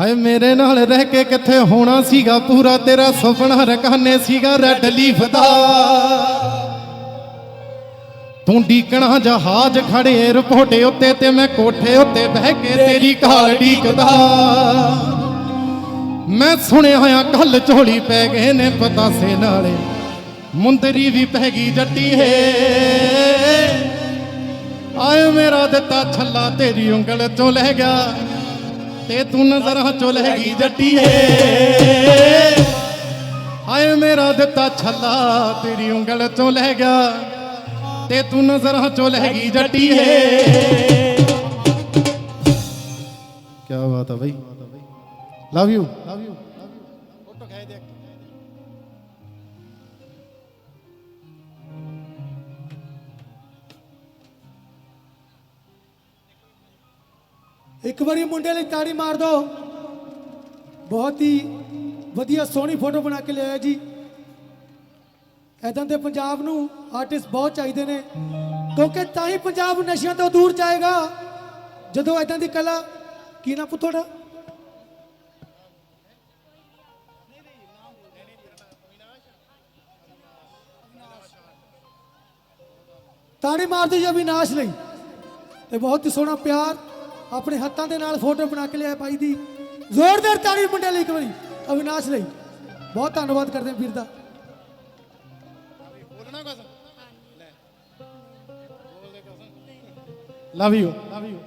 ਹਾਏ ਮੇਰੇ ਨਾਲ ਰਹਿ ਕੇ ਕਿੱਥੇ ਹੋਣਾ ਸੀਗਾ? ਪੂਰਾ ਤੇਰਾ ਸੁਪਨਾ ਰਕਾਨੇ ਸੀਗਾ ਰੈਡ ਲੀਫ ਦਾ। ਤੂੰ ਡੀਕਣਾ ਜਹਾਜ਼ ਖੜੇ 에어ਪੋਰਟ ਉੱਤੇ ਤੇ ਮੈਂ ਕੋਠੇ ਉੱਤੇ ਬਹਿ ਕੇ ਤੇਰੀ ਕਾਲ ਡੀਕਦਾ ਮੈਂ ਸੁਣਿਆ ਹੋਇਆ ਕੱਲ ਝੋਲੀ ਪੈ ਗਏ ਨੇ ਪਤਾਸੇ ਨਾਲੇ। ਮੁੰਦਰੀ ਵੀ ਪੈ ਗਈ ਜੱਟੀ ਹੈ। ਆਏ ਮੇਰਾ ਦਿੱਤਾ ਛੱਲਾ ਤੇਰੀ ਉਂਗਲ ਚੋਂ ਲੈ ਗਿਆ। ਤੇ ਤੂੰ ਨਜ਼ਰਾਂ ਚੋਂ ਲੈ ਗਈ ਜੱਟੀ ਮੇਰਾ ਦਿੱਤਾ ਛੱਲਾ, ਤੇਰੀ ਉਂਗਲ ਚੋਂ ਲੈ ਗਿਆ। ਤੇ ਤੂੰ ਨਜ਼ਰਾਂ ਚੋਂ ਲੈ ਗਈ ਜੱਟੀ ਏ ਕੀ ਬਾਤ ਹੈ ਭਾਈ love you love you photo ਖਾਏ ਦੇਖ ਇੱਕ ਵਾਰੀ ਮੁੰਡੇ ਲਈ ਤਾੜੀ ਮਾਰ ਦਿਓ ਬਹੁਤ ਹੀ ਵਧੀਆ ਸੋਹਣੀ ਫੋਟੋ ਬਣਾ ਕੇ ਲਿਆਇਆ ਜੀ। ਐਦਾਂ ਦੇ ਪੰਜਾਬ ਨੂੰ ਆਰਟਿਸਟ ਬਹੁਤ ਚਾਹੀਦੇ ਨੇ, ਕਿਉਂਕਿ ਤਾਂ ਹੀ ਪੰਜਾਬ ਨਸ਼ਿਆਂ ਤੋਂ ਦੂਰ ਜਾਏਗਾ। ਜਦੋਂ ਐਦਾਂ ਦੀ ਕਲਾ, ਕੀ ਨਾ ਪੁੱਤੋੜਾ ਤਾੜੀ ਮਾਰਦੇ ਜੀ ਅਵਿਨਾਸ਼ ਲਈ। ਤੇ ਬਹੁਤ ਹੀ ਸੋਹਣਾ ਪਿਆਰ ਆਪਣੇ ਹੱਥਾਂ ਦੇ ਨਾਲ ਫੋਟੋ ਬਣਾ ਕੇ ਲਿਆ ਭਾਈ ਦੀ। ਜ਼ੋਰਦਾਰ ਤਾੜੀ ਮੁੰਡੇ ਲਈ ਇੱਕ ਵਾਰੀ ਅਵਿਨਾਸ਼ ਲਈ। ਬਹੁਤ ਧੰਨਵਾਦ ਕਰਦੇ ਵੀਰ ਦਾ। ਲਵ ਯੂ ਲਵ ਯੂ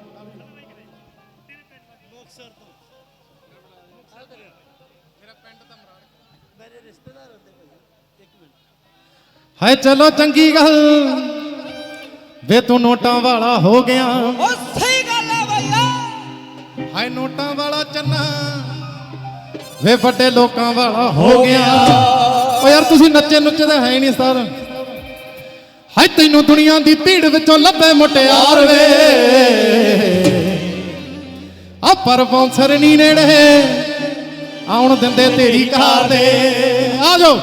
ਹਾਏ ਚਲੋ ਚੰਗੀ ਗੱਲ। ਵੇ ਤੂੰ ਨੋਟਾਂ ਵਾਲਾ ਹੋ ਗਿਆ। ਭਈਆ ਹਾਏ ਨੋਟਾਂ ਵਾਲਾ ਚੰਨਾ। ਵੇ ਵੱਡੇ ਲੋਕਾਂ ਵਾਲਾ ਹੋ ਗਿਆ। ਓ ਯਾਰ ਤੁਸੀਂ ਨੱਚੇ ਨੁੱਚੇ ਤਾਂ ਹੈ ਨਹੀਂ ਸਰ। ਹਾਏ ਤੈਨੂੰ ਦੁਨੀਆ ਦੀ ਭੀੜ ਵਿੱਚੋਂ ਲੱਭੇ ਮੁਟਿਆਰ ਵੇ। ਆ ਪਰ ਬੌਂਸਰ ਨਹੀਂ ਨੇੜੇ। ਆਉਣ ਦਿੰਦੇ ਤੇਰੀ ਕਾਰ ਦੇ ਆ ਜਾਓ।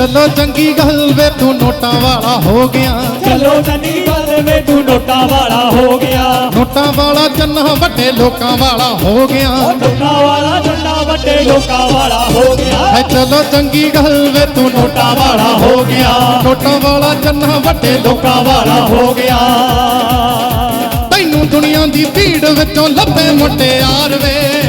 ਚਲੋ ਚੰਗੀ ਗੱਲ ਵੇ ਤੂੰ ਨੋਟਾਂ ਵਾਲਾ ਹੋ ਗਿਆ। ਚਲੋ ਚੰਗੀ ਗੱਲ ਵੇ ਤੂੰ ਨੋਟਾਂ ਵਾਲਾ ਹੋ ਗਿਆ। ਨੋਟਾਂ ਵਾਲਾ ਚੰਨਾ ਵੱਡੇ ਲੋਕਾਂ ਵਾਲਾ ਹੋ ਗਿਆ। ਨੋਟਾਂ ਵਾਲਾ ਝੰਡਾ ਵੱਡੇ ਲੋਕਾਂ ਵਾਲਾ ਹੋ ਗਿਆ। ਹੈ ਚਲੋ ਚੰਗੀ ਗੱਲ ਵੇ ਤੂੰ ਨੋਟਾਂ ਵਾਲਾ ਹੋ ਗਿਆ। ਨੋਟਾਂ ਵਾਲਾ ਚੰਨਾ ਵੱਡੇ ਲੋਕਾਂ ਵਾਲਾ ਹੋ ਗਿਆ। ਤੈਨੂੰ ਦੁਨੀਆ ਦੀ ਭੀੜ ਵਿੱਚੋਂ ਲੱਭੇ ਮੁਟਿਆਰ ਵੇ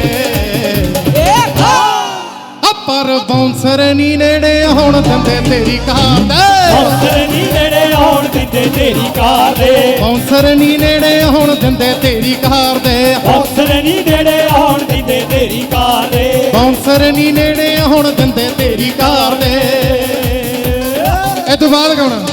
ਪਰ ਬੌਂਸਰ ਨਹੀਂ ਨੇੜੇ ਹੁਣ ਦਿੰਦੇ ਤੇਰੀ ਕਾਰ ਦੇ। ਹੌਸਲੇ ਨਹੀਂ ਨੇੜੇ ਆਉਣ ਦਿੰਦੇ ਤੇਰੀ ਕਾਰ ਦੇ। ਬੌਂਸਰ ਨਹੀਂ ਨੇੜੇ ਹੁਣ ਦਿੰਦੇ ਤੇਰੀ ਕਾਰ ਦੇ। ਹੌਸਲੇ ਨਹੀਂ ਨੇੜੇ ਆਉਣ ਦਿੰਦੇ ਤੇਰੀ ਕਾਰ ਦੇ। ਬੌਂਸਰ ਨਹੀਂ ਨੇੜੇ ਹੁਣ ਦਿੰਦੇ ਤੇਰੀ ਕਾਰ ਦੇ। ਇਹ ਤੋਂ ਬਾਅਦ ਗਾਉਣਾ।